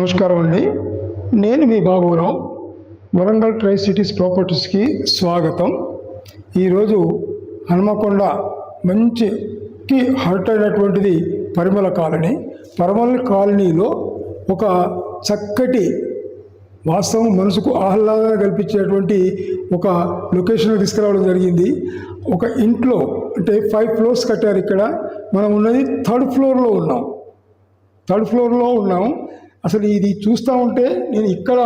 నమస్కారం అండి. నేను మీ బాబురావు వరంగల్ ట్రై సిటీస్ ప్రాపర్టీస్కి స్వాగతం. ఈరోజు హనుమకొండ మంచికి హర్ట్ అయినటువంటిది పరిమళ కాలనీ. పరిమళ కాలనీలో ఒక చక్కటి వాస్తవం మనసుకు ఆహ్లాదాన్ని కల్పించేటువంటి ఒక లొకేషన్ తీసుకురావడం జరిగింది. ఒక ఇంట్లో అంటే ఫైవ్ ఫ్లోర్స్ కట్టారు ఇక్కడ. మనం ఉన్నది థర్డ్ ఫ్లోర్లో ఉన్నాం. థర్డ్ ఫ్లోర్లో ఉన్నాం. అసలు ఇది చూస్తూ ఉంటే నేను ఇక్కడ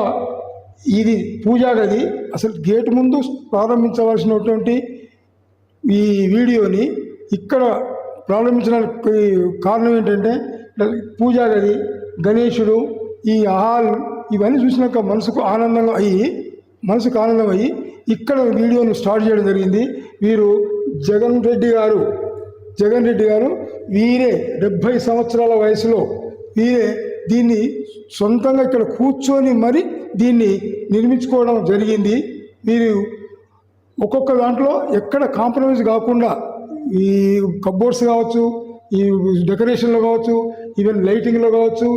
ఇది పూజా గది అసలు గేట్ ముందు ప్రారంభించవలసినటువంటి ఈ వీడియోని ఇక్కడ ప్రారంభించడానికి కారణం ఏంటంటే పూజా గది గణేశుడు ఈ హాల్ ఇవన్నీ చూసినాక మనసుకు ఆనందంగా అయ్యి మనసుకు ఆనందం అయ్యి ఇక్కడ వీడియోను స్టార్ట్ చేయడం జరిగింది. వీరు జగన్ రెడ్డి గారు జగన్ రెడ్డి గారు వీరే డెబ్భై సంవత్సరాల వయసులో వీరే దీన్ని సొంతంగా ఇక్కడ కూర్చొని మరి దీన్ని నిర్మించుకోవడం జరిగింది. మీరు ఒక్కొక్క దాంట్లో ఎక్కడ కాంప్రమైజ్ కాకుండా ఈ కబోర్డ్స్ కావచ్చు ఈ డెకరేషన్లో కావచ్చు ఈవెన్ లైటింగ్లో కావచ్చు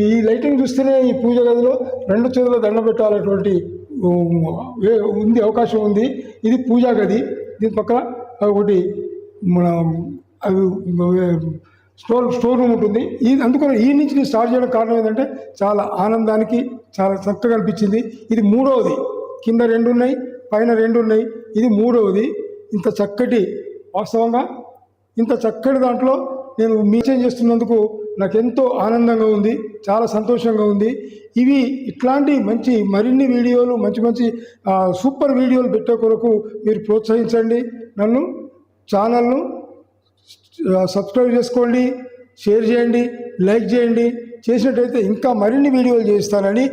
ఈ లైటింగ్ చూస్తేనే ఈ పూజ గదిలో రెండు చేతుల దండ పెట్టాలటువంటి ఉంది అవకాశం ఉంది. ఇది పూజా గది. దీని పక్కన ఒకటి మన అవి స్టోర్ స్టోర్ రూమ్ ఉంటుంది. ఈ అందుకని ఈ నుంచి నేను స్టార్ట్ చేయడం కారణం ఏంటంటే చాలా ఆనందానికి చాలా చక్కగా అనిపించింది ఇది మూడవది. కింద రెండు ఉన్నాయి పైన రెండు ఉన్నాయి. ఇది మూడవది. ఇంత చక్కటి వాస్తవంగా ఇంత చక్కటి దాంట్లో నేను మీచేం చేస్తున్నందుకు నాకు ఎంతో ఆనందంగా ఉంది చాలా సంతోషంగా ఉంది. ఇవి ఇట్లాంటి మంచి మరిన్ని వీడియోలు మంచి మంచి సూపర్ వీడియోలు పెట్టే కొరకు మీరు ప్రోత్సహించండి. నన్ను ఛానల్ను సబ్స్క్రైబ్ చేసుకోండి షేర్ చేయండి లైక్ చేయండి. చేసినట్టయితే ఇంకా మరిన్ని వీడియోలు చేస్తానని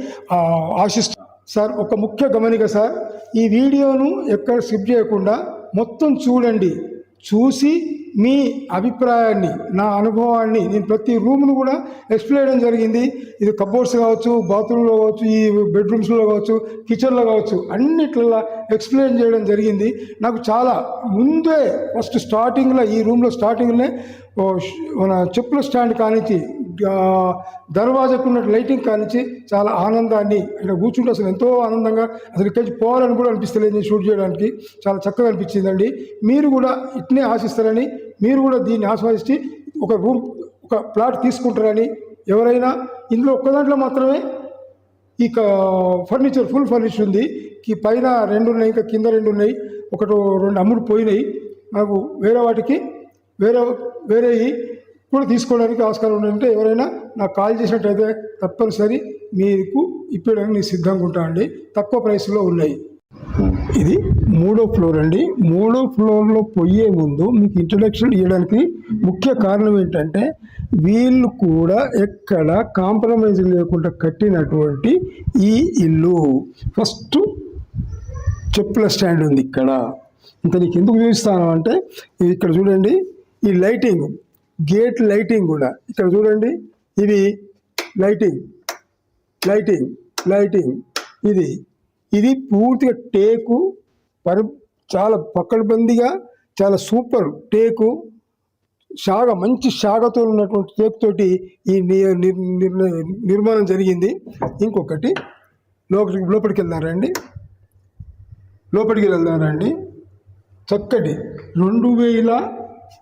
ఆశిస్తాను సార్ ఒక ముఖ్య గమనిక సార్. ఈ వీడియోను ఎక్కడ స్కిప్ చేయకుండా మొత్తం చూడండి. చూసి మీ అభిప్రాయాన్ని నా అనుభవాన్ని నేను ప్రతి రూమ్ను కూడా ఎక్స్ప్లెయిన్ చేయడం జరిగింది. ఇది కబోర్డ్స్ కావచ్చు బాత్రూంలో కావచ్చు ఈ బెడ్రూమ్స్లో కావచ్చు కిచెన్లో కావచ్చు అన్నిట్లలో ఎక్స్ప్లెయిన్ చేయడం జరిగింది. నాకు చాలా ముందే ఫస్ట్ స్టార్టింగ్లో ఈ రూమ్లో స్టార్టింగ్లోనే మన చెప్పుల స్టాండ్ కానించి దర్వాజకు ఉన్న లైటింగ్ కానించి చాలా ఆనందాన్ని ఇక్కడ కూర్చుంటే అసలు ఎంతో ఆనందంగా అసలు ఇక్కడికి పోవాలని కూడా అనిపిస్తలేదు నేను షూట్ చేయడానికి. చాలా చక్కగా అనిపించిందండి. మీరు కూడా ఇట్నే ఆశిస్తారని మీరు కూడా దీన్ని ఆస్వాదించి ఒక రూమ్ ఒక ప్లాట్ తీసుకుంటారని ఎవరైనా ఇందులో ఒక్క దాంట్లో మాత్రమే ఇక ఫర్నిచర్ ఫుల్ ఫర్నిచర్ ఉంది. ఈ పైన రెండు ఉన్నాయి ఇంకా కింద రెండు ఉన్నాయి ఒకటి రెండు అమ్ముడు పోయినాయి. నాకు వేరే వాటికి వేరే వేరే కూడా తీసుకోవడానికి ఆస్కారం ఉందంటే ఎవరైనా నాకు కాల్ చేసినట్టయితే తప్పనిసరి మీకు ఇప్పడానికి నేను సిద్ధంగా ఉంటా అండి. తక్కువ ప్రైస్లో ఉన్నాయి. ఇది మూడో ఫ్లోర్ అండి. మూడో ఫ్లోర్లో పోయే ముందు మీకు ఇంట్రడక్షన్ ఇవ్వడానికి ముఖ్య కారణం ఏంటంటే వీళ్ళు కూడా ఎక్కడ కాంప్రమైజ్ లేకుండా కట్టినటువంటి ఈ ఇల్లు. ఫస్ట్ చెప్పుల స్టాండ్ ఉంది ఇక్కడ. ఇంకా నీకు ఎందుకు చూపిస్తాను అంటే ఇక్కడ చూడండి ఈ లైటింగ్ గేట్ లైటింగ్ కూడా. ఇక్కడ చూడండి ఇది లైటింగ్ లైటింగ్ లైటింగ్ ఇది. ఇది పూర్తిగా టేకు పరి చాలా పక్కడబందిగా చాలా సూపర్ టేకు. శాగ మంచి శాగతో ఉన్నటువంటి టేక్ తోటి ఈ నిర్- నిర్మాణం జరిగింది. ఇంకొకటి లోపలికి లోపలికి వెళ్దారండి లోపలికి వెళ్దారండి చక్కటి రెండు వేల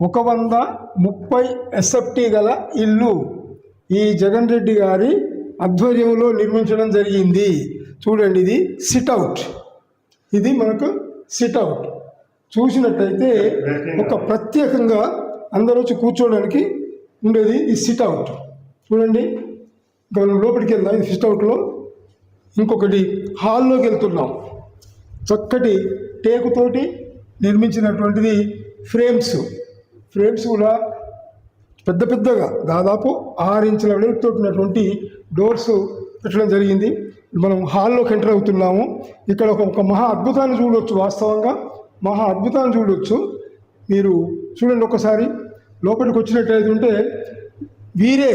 ఒక వంద ముప్పై ఎస్ఎఫ్టీ గల ఇల్లు ఈ జగన్ రెడ్డి గారి ఆధ్వర్యంలో నిర్మించడం జరిగింది. చూడండి ఇది సిట్అవుట్ ఇది మనకు సిట్అవుట్ చూసినట్టయితే ఒక ప్రత్యేకంగా అందరూ వచ్చి కూర్చోవడానికి ఉండేది ఈ సిట్అవుట్ చూడండి ఇంకా మనం లోపలికి వెళ్దాం ఈ సిట్అవుట్లో ఇంకొకటి హాల్లోకి వెళ్తున్నాం. చక్కటి టేకుతోటి నిర్మించినటువంటిది ఫ్రేమ్స్. ఫ్రేమ్స్ కూడా పెద్ద పెద్దగా దాదాపు ఆరు ఇంచుల వెలుగుతో ఉన్నటువంటి డోర్స్ పెట్టడం జరిగింది. మనం హాల్లోకి ఎంటర్ అవుతున్నాము. ఇక్కడ ఒక మహా అద్భుతాన్ని చూడవచ్చు వాస్తవంగా. మహా అద్భుతాన్ని చూడవచ్చు మీరు చూడండి ఒకసారి. లోపలికి వచ్చినట్టయితే ఉంటే వీరే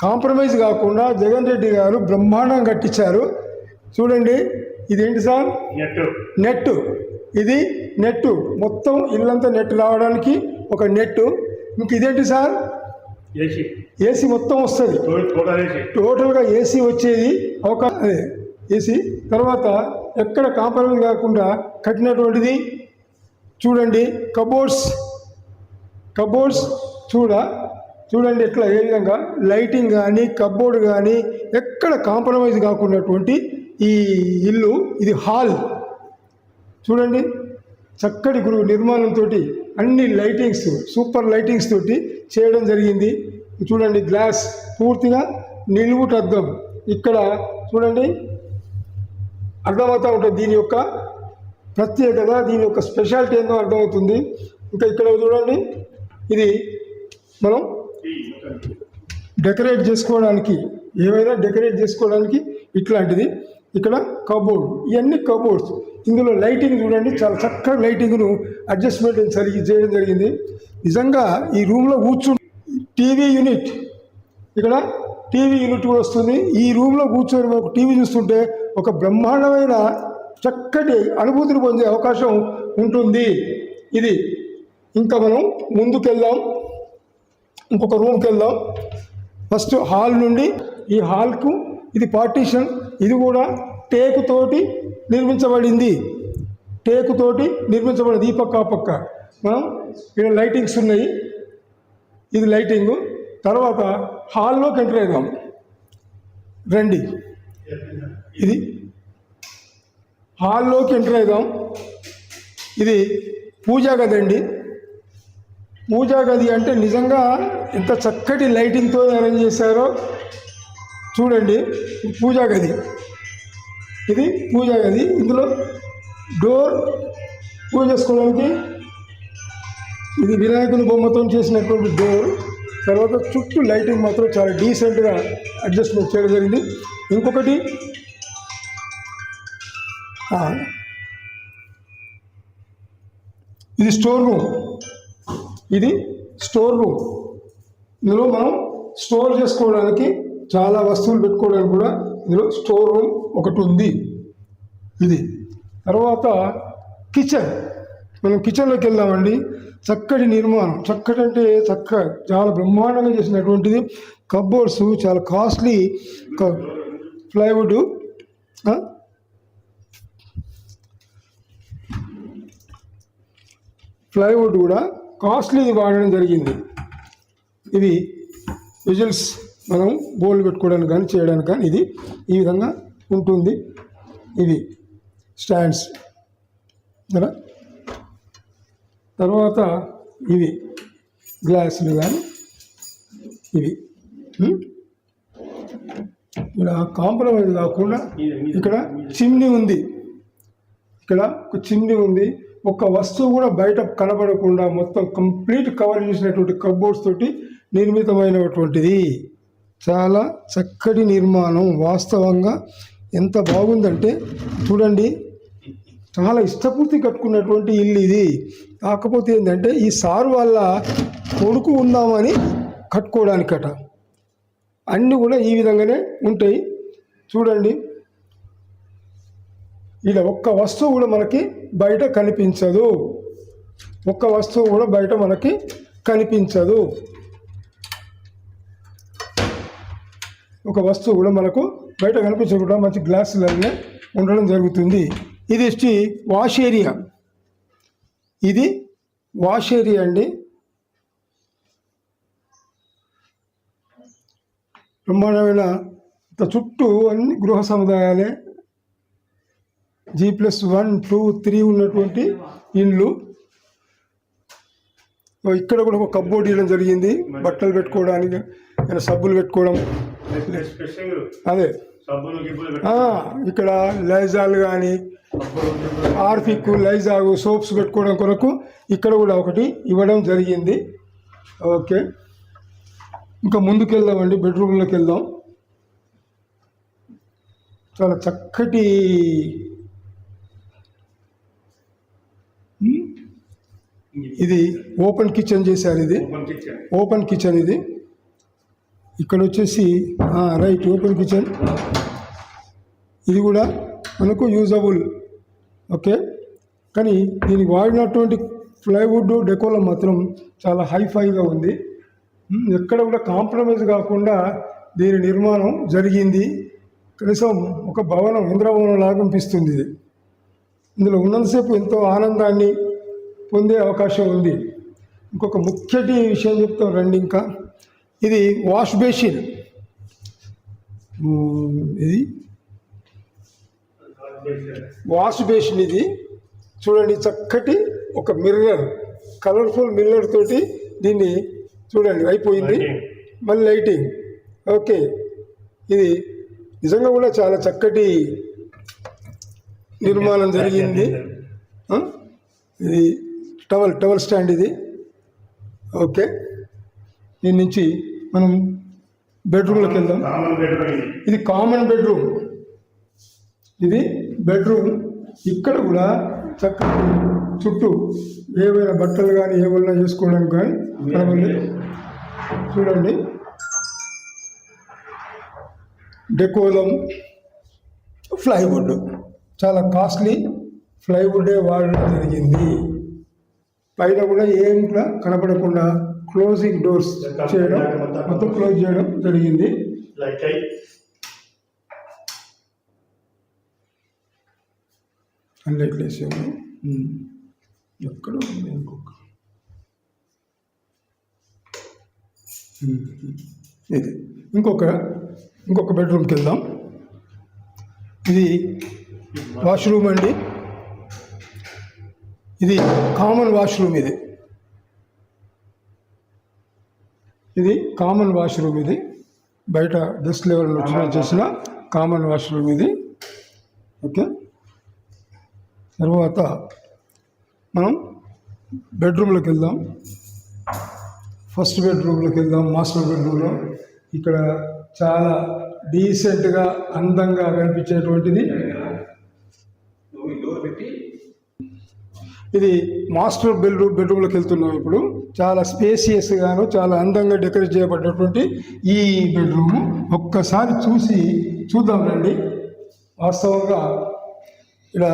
కాంప్రమైజ్ కాకుండా జగన్ రెడ్డి గారు బ్రహ్మాండంగా కట్టించారు. చూడండి ఇదేంటి సార్? నెట్ నెట్ ఇది నెట్ మొత్తం ఇల్లంతా నెట్ రావడానికి ఒక నెట్ ఇంక ఇదేంటి సార్? ఏసీ. ఏసీ మొత్తం వస్తుంది. టోటల్ వేసి టోటల్గా ఏసీ వచ్చేది అవకాశం ఏసీ. తర్వాత ఎక్కడ కాంప్రమైజ్ కాకుండా కట్టినటువంటిది చూడండి కబోర్డ్స్ కబోర్డ్స్ చూడ చూడండి ఎట్లా ఏ విధంగా లైటింగ్ కానీ కబోర్డ్ కానీ ఎక్కడ కాంప్రమైజ్ కాకున్నటువంటి ఈ ఇల్లు ఇది హాల్. చూడండి చక్కటి గృహ నిర్మాణంతో అన్ని లైటింగ్స్ సూపర్ లైటింగ్స్ తోటి చేయడం జరిగింది. చూడండి గ్లాస్ పూర్తిగా నిలువుటద్దం ఇక్కడ చూడండి అర్థమవుతూ ఉంటుంది దీని యొక్క ప్రత్యేకత దీని యొక్క స్పెషాలిటీ ఏందో అర్థమవుతుంది. ఇంకా ఇక్కడ చూడండి ఇది మనం డెకరేట్ చేసుకోవడానికి ఏమైనా డెకరేట్ చేసుకోవడానికి ఇట్లాంటిది. ఇక్కడ కబోర్డ్ ఇవన్నీ కబోర్డ్స్ ఇందులో లైటింగ్ చూడండి చాలా చక్కగా లైటింగ్ను అడ్జస్ట్మెంట్ సరిగి చేయడం జరిగింది. నిజంగా ఈ రూమ్లో కూర్చు టీవీ యూనిట్ ఇక్కడ టీవీ యూనిట్ కూడా వస్తుంది. ఈ రూమ్లో కూర్చొని మనకు టీవీ చూస్తుంటే ఒక బ్రహ్మాండమైన చక్కటి అనుభూతిని పొందే అవకాశం ఉంటుంది. ఇది. ఇంకా మనం ముందుకెళ్దాం. ఇంకొక రూమ్కి వెళ్దాం ఫస్ట్ హాల్ నుండి ఈ హాల్కు ఇది పార్టీషన్ ఇది కూడా టేకుతోటి నిర్మించబడింది. టేకుతోటి నిర్మించబడింది. ఈ పక్క ఆ పక్క. మనం ఇక్కడ లైటింగ్స్ ఉన్నాయి. ఇది లైటింగు. తర్వాత హాల్లోకి ఎంటర్ అవుదాం రండి. ఇది హాల్లోకి ఎంటర్ అవుదాం ఇది పూజా గది అండి. పూజా గది అంటే నిజంగా ఎంత చక్కటి లైటింగ్తో అరేంజ్ చేశారో చూడండి. పూజా గది. ఇది పూజా గది ఇందులో డోర్ పూజ చేసుకోవడానికి ఇది వినాయకుని బొమ్మతో చేసినటువంటి డోర్. తర్వాత చుట్టూ లైటింగ్ మాత్రం చాలా డీసెంట్గా అడ్జస్ట్మెంట్ చేయడం జరిగింది. ఇంకొకటి ఇది స్టోర్ రూమ్. ఇది స్టోర్ రూమ్. ఇందులో మనం స్టోర్ చేసుకోవడానికి చాలా వస్తువులు పెట్టుకోవడానికి కూడా ఇందులో స్టోర్ రూమ్ ఒకటి ఉంది. ఇది. తర్వాత కిచెన్ మనం కిచెన్లోకి వెళ్దామండి. చక్కటి నిర్మాణం. చక్కటి అంటే చక్క చాలా బ్రహ్మాండంగా చేసినటువంటిది. కబోర్డ్స్ చాలా కాస్ట్లీ ప్లైవుడ్ ప్లైవుడ్ కూడా కాస్ట్లీది వాడడం జరిగింది. ఇది విజిల్స్ మనం బోల్ పెట్టుకోవడానికి కానీ చేయడానికి కానీ ఇది ఈ విధంగా ఉంటుంది. ఇది స్టాండ్స్. కదా? తర్వాత ఇవి గ్లాసులు కానీ ఇవి. ఇక్కడ కాంప్రమైజ్ కాకుండా ఇక్కడ చిమ్ని ఉంది. ఇక్కడ ఒక చిమ్ని ఉంది. ఒక వస్తువు కూడా బయట కనబడకుండా మొత్తం కంప్లీట్ కవర్ చేసినటువంటి కబ్బోర్డ్స్ తోటి నిర్మితమైనటువంటిది. చాలా చక్కటి నిర్మాణం. వాస్తవంగా ఎంత బాగుందంటే చూడండి చాలా ఇష్టపూర్తి కట్టుకున్నటువంటి ఇల్లు ఇది. కాకపోతే ఏంటంటే ఈ సారు వల్ల కొడుకు ఉందామని కట్టుకోవడానికట అన్నీ కూడా ఈ విధంగానే ఉంటాయి. చూడండి ఇలా ఒక్క వస్తువు కూడా మనకి బయట కనిపించదు. ఒక్క వస్తువు కూడా బయట మనకి కనిపించదు. ఒక వస్తువు కూడా మనకు బయట కనిపించకుండా మంచి గ్లాసులనే ఉండడం జరుగుతుంది. ఇది వచ్చి వాష్ ఏరియా. ఇది వాష్ ఏరియా అండి. బ్రహ్మాండమైన చుట్టూ అన్ని గృహ సముదాయాలే. G plus one two three ఉన్నటువంటి ఇండ్లు ఇక్కడ కూడా ఒక కబ్బోర్డ్ ఇవ్వడం జరిగింది. బట్టలు పెట్టుకోవడానికి సబ్బులు పెట్టుకోవడం. అదే. ఇక్కడ లైజాల్ కానీ ఆర్ఫిక్ లైజాగు సోప్స్ పెట్టుకోవడం కొరకు ఇక్కడ కూడా ఒకటి ఇవ్వడం జరిగింది. ఓకే. ఇంకా ముందుకు వెళ్దామండి బెడ్రూమ్లోకి వెళ్దాం. చాలా చక్కటి ఉమ్, ఇది ఓపెన్ కిచెన్ చేశారు ఇది. ఓపెన్ కిచెన్ ఇది. ఇక్కడ వచ్చేసి రైట్ ఓపెన్ కిచెన్. ఇది కూడా మనకు యూజబుల్. ఓకే? కానీ దీనికి వాడినటువంటి ప్లైవుడ్ డెకోలం మాత్రం చాలా హైఫైగా ఉంది. ఎక్కడ కూడా కాంప్రమైజ్ కాకుండా దీని నిర్మాణం జరిగింది. కనీసం ఒక భవనం ఇంద్రభవనం లాగా అనిపిస్తుంది ఇది. ఇందులో ఉన్నంతసేపు ఎంతో ఆనందాన్ని పొందే అవకాశం ఉంది. ఇంకొక ముఖ్యటి విషయం చెప్తాం రండి ఇంకా. ఇది వాష్ బేసిన్. ఇది. వాష్ బేసిన్ ఇది. చూడండి చక్కటి ఒక మిర్రర్ కలర్ఫుల్ మిర్రర్ తోటి దీన్ని చూడండి అయిపోయింది. మళ్ళీ లైటింగ్. ఓకే. ఇది నిజంగా కూడా చాలా చక్కటి నిర్మాణం జరిగింది? ఇది టవల్ టవల్ స్టాండ్ ఇది. ఓకే. దీని నుంచి మనం బెడ్రూమ్లోకి వెళ్దాం. ఇది. కామన్ బెడ్రూమ్ ఇది బెడ్రూమ్ ఇక్కడ కూడా చక్కటి చుట్టూ ఏవైనా బట్టలు కానీ ఏమైనా చేసుకోవడానికి కానీ కనబడి చూడండి. Decolam plywood. చాలా కాస్ట్లీ ప్లైవుడే వాడడం జరిగింది. పైన కూడా ఏం కూడా కనపడకుండా క్లోజింగ్ డోర్స్ చేయడం మొత్తం క్లోజ్ చేయడం జరిగింది. లైట్ అయి వేసాము. ఎక్కడ ఉంది ఇంకొక. ఇది. ఇంకొక ఇంకొక బెడ్రూమ్కి వెళ్దాం. ఇది వాష్రూమ్ అండి. ఇది కామన్ వాష్రూమ్ ఇది. ఇది కామన్ వాష్రూమ్ ఇది. బయట గెస్ట్ లెవెల్ వచ్చిన చేసిన కామన్ వాష్రూమ్ ఇది. ఓకే. తర్వాత మనం బెడ్రూమ్లోకి వెళ్దాం. ఫస్ట్ బెడ్రూమ్లోకి వెళ్దాం మాస్టర్ బెడ్రూమ్లో ఇక్కడ చాలా డీసెంట్గా అందంగా కనిపించేటువంటిది. ఇది మాస్టర్ బెడ్రూమ్ బెడ్రూమ్లోకి వెళ్తున్నాం ఇప్పుడు. చాలా స్పేసియస్గాను చాలా అందంగా డెకరేట్ చేయబడ్డటువంటి ఈ బెడ్రూమ్ ఒక్కసారి చూసి చూద్దాం రండి. వాస్తవంగా ఇక్కడ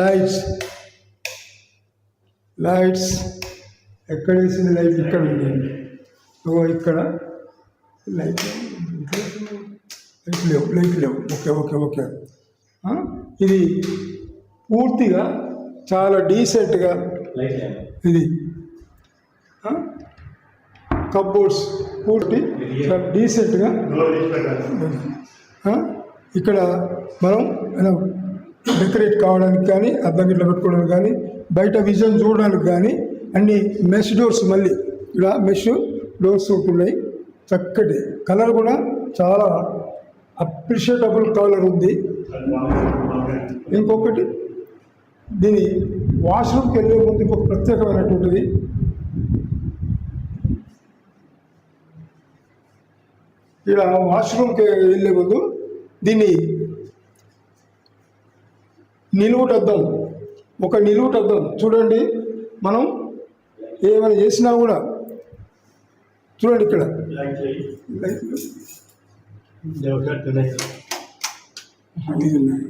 లైట్స్ లైట్స్ ఎక్కడ వేసింది లైట్ ఇక్కడ ఉంది. ఇక్కడ. లైట్ లైట్ లేవు. లైట్ లేవు. Okay okay okay? ఇది పూర్తిగా చాలా డీసెంట్గా ఇది కబోర్డ్స్ పూర్తి డీసెంట్గా? ఇక్కడ మనం డెకరేట్ కావడానికి కానీ అద్దం గిట్ల పెట్టుకోవడానికి కానీ బయట విజన్ చూడడానికి కానీ అన్ని మెష్ డోర్స్ మళ్ళీ. ఇలా మెష్ డోర్స్ ఉంటున్నాయి. చక్కటి. కలర్ కూడా చాలా అప్రిషియేటబుల్ కలర్ ఉంది. ఇంకొకటి దీని వాష్రూమ్కి వెళ్ళే ముందు ఇంకొక ప్రత్యేకమైనటువంటిది. ఇలా వాష్రూమ్కి వెళ్ళే ముందు దీన్ని నిలువుటద్దం ఒక నిలువుటద్దం చూడండి. మనం ఏమైనా చేసినా కూడా చూడండి ఇక్కడ. ఉన్నాయి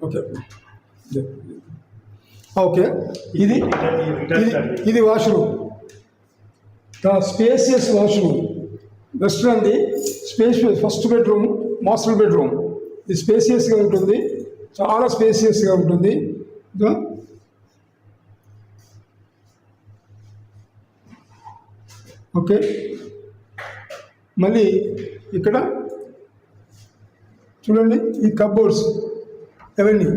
ఓకే. ఓకే. ఇది ఇది washroom. Spacious washroom. వెస్ట్రన్ది space first bedroom master bedroom ఇది స్పేసియస్గా ఉంటుంది. చాలా స్పేసియస్గా ఉంటుంది. ఓకే మళ్ళీ ఇక్కడ చూడండి ఈ కబోర్డ్స్ అవన్నీ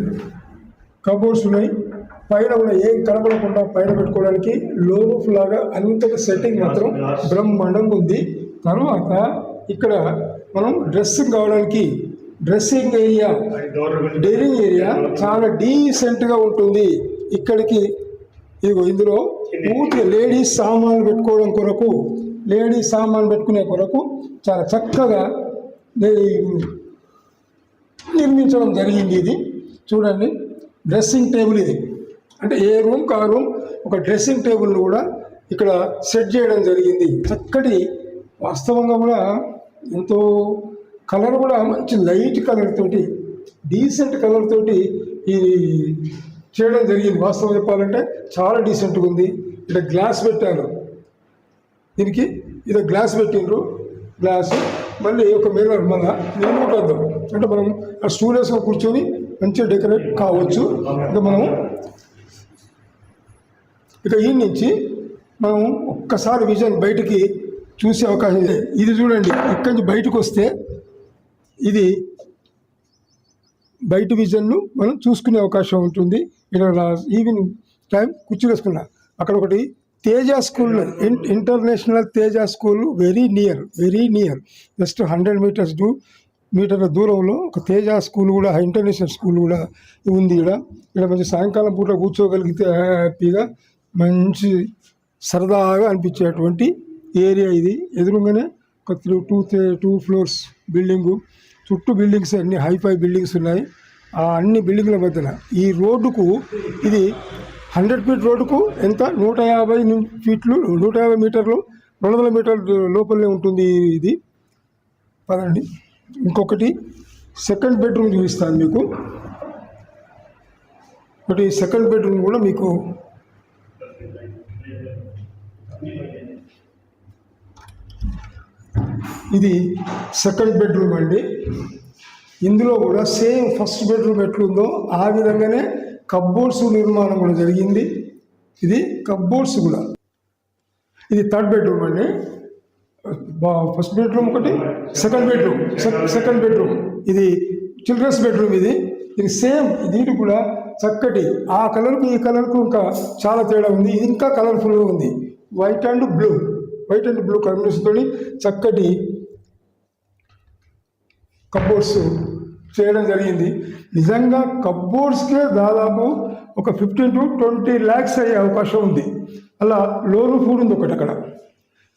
కబోర్డ్స్ ఉన్నాయి. పైన కూడా ఏం కనబడకుండా పైన పెట్టుకోవడానికి లో రూఫ్ లాగా అంతగా సెట్టింగ్ మాత్రం బ్రహ్మాండంగా ఉంది. తర్వాత ఇక్కడ మనం డ్రెస్సింగ్ కావడానికి dressing area door dining area చాలా డీసెంట్గా ఉంటుంది. ఇక్కడికి ఇగో ఇందులో పూర్తి లేడీస్ సామాన్లు పెట్టుకోవడం కొరకు లేడీస్ సామాన్లు పెట్టుకునే కొరకు చాలా చక్కగా నిర్మించడం జరిగింది ఇది. చూడండి డ్రెస్సింగ్ టేబుల్ ఇది. అంటే ఏ రూమ్ కా రూమ్ ఒక డ్రెస్సింగ్ టేబుల్ను కూడా ఇక్కడ సెట్ చేయడం జరిగింది. చక్కటి వాస్తవంగా కూడా ఎంతో కలర్ కూడా మంచి లైట్ కలర్ తోటి డీసెంట్ కలర్ తోటి ఇది చేయడం జరిగింది. వాస్తవం చెప్పాలంటే చాలా డీసెంట్గా ఉంది. ఇక్కడ గ్లాస్ పెట్టారు. దీనికి ఇది గ్లాస్ పెట్టిండ్రు. గ్లాస్ మళ్ళీ ఒక మిర్రర్ మళ్ళా నిలబడద్దు అంటే మనం ఆ స్టూల్ కూర్చొని మంచిగా డెకరేట్ కావచ్చు. ఇంకా మనం ఇక ఈ నుంచి మనం ఒక్కసారి విజన్ బయటికి చూసే అవకాశం లేదు. ఇది చూడండి ఇక్కడి నుంచి బయటకు వస్తే ఇది బయట విజన్ను మనం చూసుకునే అవకాశం ఉంటుంది. ఇక్కడ ఈవినింగ్ టైం కుర్చీలు వేసుకున్నా అక్కడ ఒకటి Teja school in- international Teja school very near very near. Just hundred metres to మీటర్ల దూరంలో ఒక తేజ స్కూల్ కూడా ఇంటర్నేషనల్ స్కూల్ కూడా ఉంది ఇక్కడ ఇక్కడ మంచి సాయంకాలం పూట కూర్చోగలిగితే హ్యాపీగా మంచి సరదాగా అనిపించేటువంటి ఏరియా ఇది. ఎదురుగానే ఒక three two two floors building. చుట్టూ బిల్డింగ్స్ అన్ని హైఫై బిల్డింగ్స్ ఉన్నాయి. ఆ అన్ని బిల్డింగ్ల మధ్యన ఈ రోడ్డుకు ఇది హండ్రెడ్ ఫీట్ రోడ్డుకు ఎంత? నూట యాభై ఫీట్లు నూట యాభై మీటర్లు రెండు వందల మీటర్ల లోపలనే ఉంటుంది ఇది. పదండి. ఇంకొకటి సెకండ్ బెడ్రూమ్ చూపిస్తాను మీకు. ఒకటి సెకండ్ బెడ్రూమ్ కూడా మీకు ఇది సెకండ్ బెడ్రూమ్ అండి. ఇందులో కూడా సేమ్ ఫస్ట్ బెడ్రూమ్ ఎట్లుందో ఆ విధంగానే కబ్బోర్డ్స్ నిర్మాణం కూడా జరిగింది. ఇది కబ్బోర్డ్స్ కూడా. ఇది థర్డ్ బెడ్రూమ్ అండి. ఫస్ట్ బెడ్రూమ్ ఒకటి సెకండ్ బెడ్రూమ్ సెకండ్ బెడ్రూమ్ ఇది చిల్డ్రన్స్ బెడ్రూమ్ ఇది. ఇది సేమ్ దీనికి కూడా చక్కటి ఆ కలర్కు ఈ కలర్కు ఇంకా చాలా తేడా ఉంది. ఇది ఇంకా కలర్ఫుల్గా ఉంది. White and blue white and blue కాంబినేషన్తో చక్కటి కబ్బోర్డ్స్ చేయడం జరిగింది. నిజంగా కబ్బోర్డ్స్కే దాదాపు ఒక ఫిఫ్టీన్ టు ట్వంటీ ల్యాక్స్ అయ్యే అవకాశం ఉంది. అలా లోను ఫుడ్ ఉంది ఒకటి అక్కడ.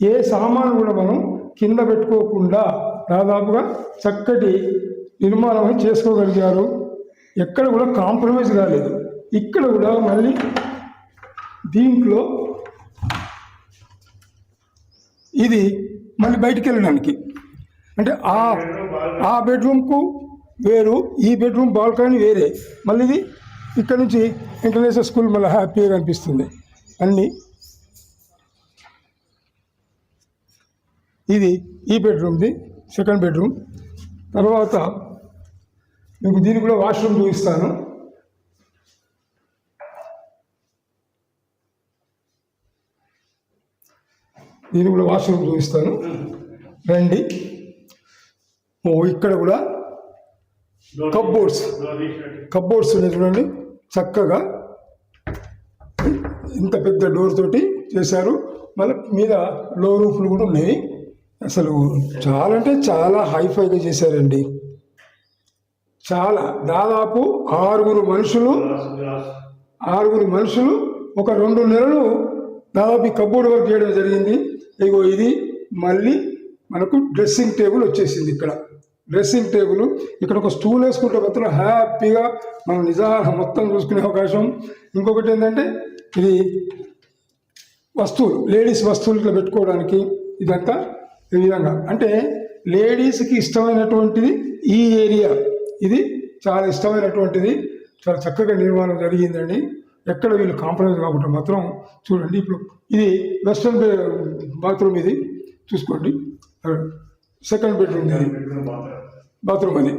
ఏ సామాను కూడా మనం కింద పెట్టుకోకుండా దాదాపుగా చక్కటి నిర్మాణం చేసుకోగలిగారు. ఎక్కడ కూడా కాంప్రమైజ్ కాలేదు. ఇక్కడ కూడా మళ్ళీ దీంట్లో ఇది మళ్ళీ బయటికి వెళ్ళడానికి. అంటే ఆ ఆ బెడ్రూమ్కు వేరు ఈ బెడ్రూమ్ బాల్కనీ వేరే. మళ్ళీ ఇది ఇక్కడ నుంచి ఇంటర్నేషనల్ స్కూల్ మళ్ళీ హ్యాపీగా అనిపిస్తుంది. అన్నీ. ఇది ఈ బెడ్రూమ్ది సెకండ్ బెడ్రూమ్ తర్వాత మీకు దీన్ని కూడా వాష్రూమ్ చూపిస్తాను. దీన్ని కూడా వాష్రూమ్ చూపిస్తాను. రండి. ఇక్కడ కూడా Cupboards. కబ్బోర్డ్స్ ఉన్నాయి చూడండి. చక్కగా ఇంత పెద్ద డోర్ తోటి చేశారు. మళ్ళీ మీద లో రూఫ్లు కూడా ఉన్నాయి. అసలు చాలా అంటే చాలా హైఫైగా చేశారండి. చాలా దాదాపు ఆరుగురు మనుషులు ఆరుగురు మనుషులు ఒక రెండు నెలలు దాదాపు ఈ కబోర్డ్ వర్క్ చేయడం జరిగింది. ఇగో ఇది మళ్ళీ మనకు డ్రెస్సింగ్ టేబుల్ వచ్చేసింది ఇక్కడ. Dressing table. ఇక్కడ ఒక స్టూల్ వేసుకుంటే మాత్రం హ్యాపీగా మనం నిజాహారం మొత్తం చూసుకునే అవకాశం. ఇంకొకటి ఏంటంటే ఇది వస్తువులు లేడీస్ వస్తువులు ఇట్లా పెట్టుకోవడానికి ఇదంతా ఈ విధంగా. అంటే లేడీస్కి ఇష్టమైనటువంటిది ఈ ఏరియా. ఇది చాలా ఇష్టమైనటువంటిది. చాలా చక్కగా నిర్మాణం జరిగిందండి. ఎక్కడ వీళ్ళు కాంప్రమైజ్ కాకుండా మాత్రం చూడండి. ఇప్పుడు ఇది వెస్ట్రన్ బాత్రూమ్ ఇది. చూసుకోండి. సెకండ్ బెడ్రూమ్ ఇది. బాత్రూమ్ అది.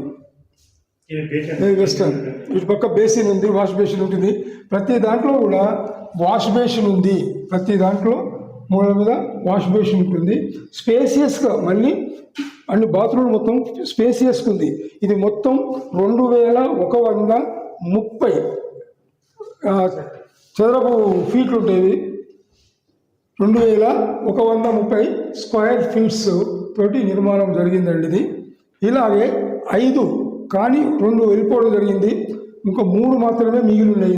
వెస్టర్న్. ఇటు పక్క బేసిన్ ఉంది వాష్ బేసిన్ ఉంటుంది. ప్రతి దాంట్లో కూడా వాష్ బేసిన్ ఉంది. ప్రతి దాంట్లో మూల మీద వాష్ బేసిన్ ఉంటుంది. స్పేసియస్గా మళ్ళీ అన్ని బాత్రూమ్ మొత్తం స్పేసియస్గా ఉంది. ఇది మొత్తం రెండు వేల ఒక వంద ముప్పై చదరపు ఫీట్లు ఉంటాయి. రెండు వేల ఒక వంద ముప్పై స్క్వేర్ ఫీట్స్ తోటి నిర్మాణం జరిగిందండి ఇది. ఇలాగే ఐదు కానీ రెండు వెళ్ళిపోవడం జరిగింది. ఇంకా మూడు మాత్రమే మిగిలి ఉన్నాయి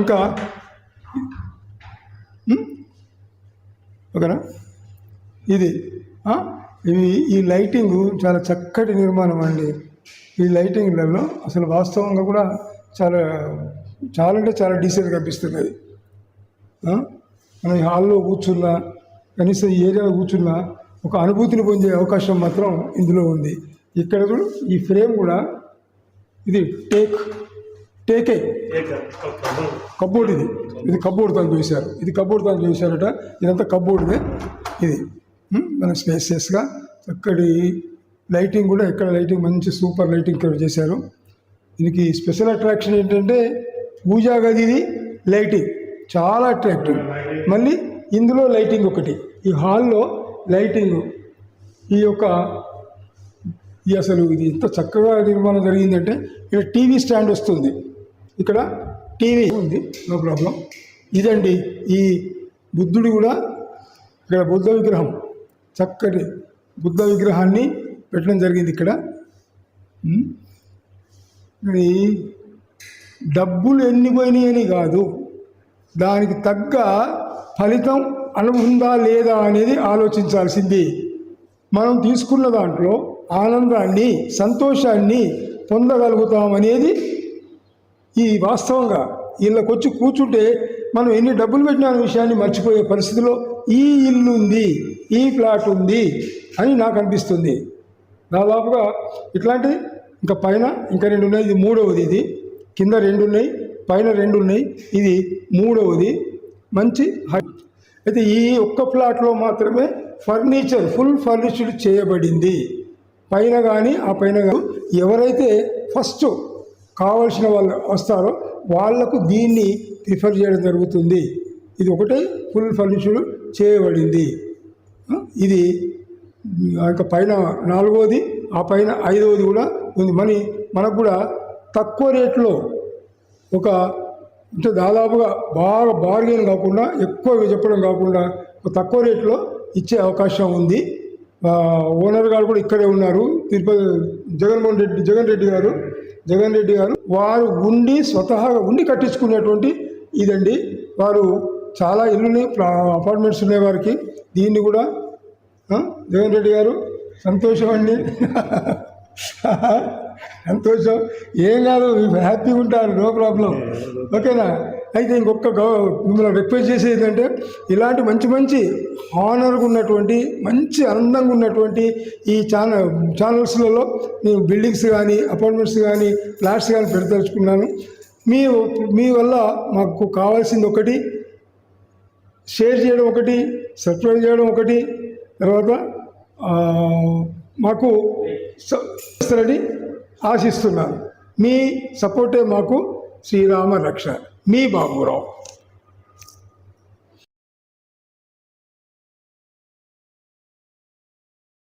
ఇంకా ఓకేనా? ఇది ఇవి ఈ లైటింగ్ చాలా చక్కటి నిర్మాణం అండి. ఈ లైటింగ్లలో అసలు వాస్తవంగా కూడా చాలా చాలా అంటే చాలా డీసెంట్గా కనిపిస్తుంది మనం ఈ హాల్లో కూర్చున్నా కనీసం ఈ ఏరియాలో కూర్చున్నా ఒక అనుభూతిని పొందే అవకాశం మాత్రం ఇందులో ఉంది. ఇక్కడ కూడా ఈ ఫ్రేమ్ కూడా ఇది టేక్ టేకే. కబ్బోర్డ్ ఇది. ఇది కబ్బోర్డ్ తాను చేశారు. ఇది కబ్బోర్డ్ తాను చేశారట. ఇదంతా కబ్బోర్డ్దే ఇది. మన స్పేసియస్గా చక్కటి లైటింగ్ కూడా ఇక్కడ లైటింగ్ మంచి సూపర్ లైటింగ్ ఇక్కడ చేశారు. దీనికి స్పెషల్ అట్రాక్షన్ ఏంటంటే పూజా గది ఇది లైటింగ్. చాలా అట్రాక్టివ్. మళ్ళీ ఇందులో లైటింగ్ ఒకటి. ఈ హాల్లో లైటింగ్ ఈ యొక్క ఈ అసలు ఇది ఎంత చక్కగా నిర్మాణం జరిగిందంటే ఇక్కడ టీవీ స్టాండ్ వస్తుంది. ఇక్కడ టీవీ ఉంది నో ప్రాబ్లం. ఇదండి ఈ బుద్ధుడు కూడా ఇక్కడ బుద్ధ విగ్రహం. చక్కటి బుద్ధ విగ్రహాన్ని పెట్టడం జరిగింది ఇక్కడ. డబ్బులు ఎన్ని పోయినాయని కాదు. దానికి తగ్గ ఫలితం అనుభవందా లేదా అనేది ఆలోచించాల్సింది. మనం తీసుకున్న దాంట్లో ఆనందాన్ని సంతోషాన్ని పొందగలుగుతామనేది ఈ వాస్తవంగా. వీళ్ళకి వచ్చి కూర్చుంటే మనం ఎన్ని డబ్బులు పెట్టిన విషయాన్ని మర్చిపోయే పరిస్థితిలో ఈ ఇల్లు ఉంది ఈ ఫ్లాట్ ఉంది అని నాకు అనిపిస్తుంది దాదాపుగా ఇట్లాంటిది. ఇంకా పైన ఇంకా రెండు ఉన్నాయి ఇది మూడవది ఇది. కింద రెండు ఉన్నాయి పైన రెండు ఉన్నాయి ఇది మూడవది. మంచి హై- అయితే ఈ ఒక్క ఫ్లాట్లో మాత్రమే ఫర్నిచర్ ఫుల్ ఫర్నిచర్డ్ చేయబడింది. పైన కానీ ఆ పైన కానీ ఎవరైతే ఫస్ట్ కావలసిన వాళ్ళు వస్తారో వాళ్ళకు దీన్ని ప్రిఫర్ చేయడం జరుగుతుంది. ఇది ఒకటే ఫుల్ ఫర్నిచర్ చేయబడింది. ఇది ఇంకా పైన నాలుగోది ఆ పైన ఐదవది కూడా ఉంది. మనీ మనకు కూడా తక్కువ రేట్లో ఒక అంటే దాదాపుగా బాగా బార్గెన్ కాకుండా ఎక్కువ చెప్పడం కాకుండా తక్కువ రేట్లో ఇచ్చే అవకాశం ఉంది. ఓనర్ గారు కూడా ఇక్కడే ఉన్నారు. తిరుపతి జగన్మోహన్ రెడ్డి జగన్ రెడ్డి గారు జగన్ రెడ్డి గారు వారు ఉండి స్వతహాగా ఉండి కట్టించుకునేటువంటి ఇదండి. వారు చాలా ఇల్లుని అపార్ట్మెంట్స్ ఉన్నాయి వారికి. దీన్ని కూడా జగన్ రెడ్డి గారు సంతోషం అండి. సంతోషం. ఏం కాదు హ్యాపీగా ఉంటారు నో ప్రాబ్లం ఓకేనా? అయితే ఇంకొక గౌ- మిమ్మల్ని రిక్వెస్ట్ చేసేది ఏంటంటే ఇలాంటి మంచి మంచి హానర్గా ఉన్నటువంటి మంచి అందంగా ఉన్నటువంటి ఈ ఛానల్ ఛానల్స్లలో నేను బిల్డింగ్స్ కానీ అపార్ట్మెంట్స్ కానీ ఫ్లాట్స్ కానీ పెడదలుచుకున్నాను. మీ మీ వల్ల మాకు కావాల్సింది ఒకటి షేర్ చేయడం ఒకటి సబ్స్క్రైబ్ చేయడం ఒకటి తర్వాత మాకు సరే ఆశిస్తున్నాను. మీ సపోర్టే మాకు శ్రీరామ రక్ష. మీ బాబురావు.